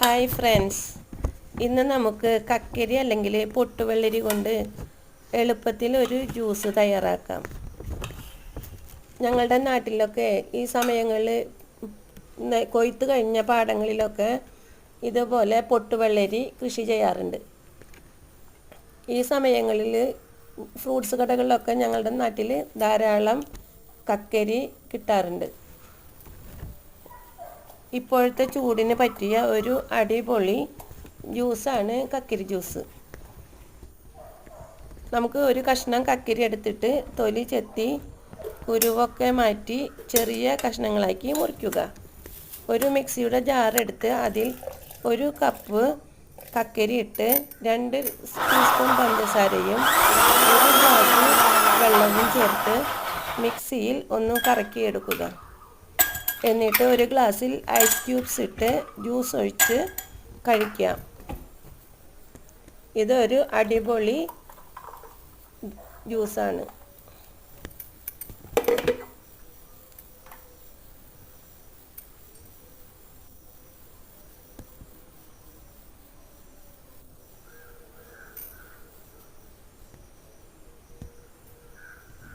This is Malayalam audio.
ഹായ് ഫ്രണ്ട്സ് ഇന്ന് നമുക്ക് കക്കരി അല്ലെങ്കിൽ പൊട്ടുവെള്ളരി കൊണ്ട് എളുപ്പത്തിൽ ഒരു ജ്യൂസ് തയ്യാറാക്കാം. ഞങ്ങളുടെ നാട്ടിലൊക്കെ ഈ സമയങ്ങളിൽ കൊയ്ത്ത് കഴിഞ്ഞ പാടങ്ങളിലൊക്കെ ഇതുപോലെ പൊട്ടുവെള്ളരി കൃഷി ചെയ്യാറുണ്ട്. ഈ സമയങ്ങളിൽ ഫ്രൂട്ട്സ് കടകളിലൊക്കെ ഞങ്ങളുടെ നാട്ടിൽ ധാരാളം കക്കരി കിട്ടാറുണ്ട്. ഇപ്പോഴത്തെ ചൂടിന് പറ്റിയ ഒരു അടിപൊളി ജ്യൂസാണ് കക്കിരി ജ്യൂസ്. നമുക്ക് ഒരു കഷ്ണം കക്കിരി എടുത്തിട്ട് തൊലി ചെത്തി കുരുവൊക്കെ മാറ്റി ചെറിയ കഷ്ണങ്ങളാക്കി മുറിക്കുക. ഒരു മിക്സിയുടെ ജാർ എടുത്ത് അതിൽ ഒരു കപ്പ് കക്കരി ഇട്ട് രണ്ട് ടീസ്പൂൺ പഞ്ചസാരയും ഒരു ഗ്ലാസ് വെള്ളവും ചേർത്ത് മിക്സിയിൽ ഒന്ന് കറക്കിയെടുക്കുക. എന്നിട്ട് ഒരു ഗ്ലാസ്സിൽ ഐസ് ക്യൂബ്സ് ഇട്ട് ജ്യൂസ് ഒഴിച്ച് കഴിക്കാം. ഇതൊരു അടിപൊളി ജ്യൂസാണ്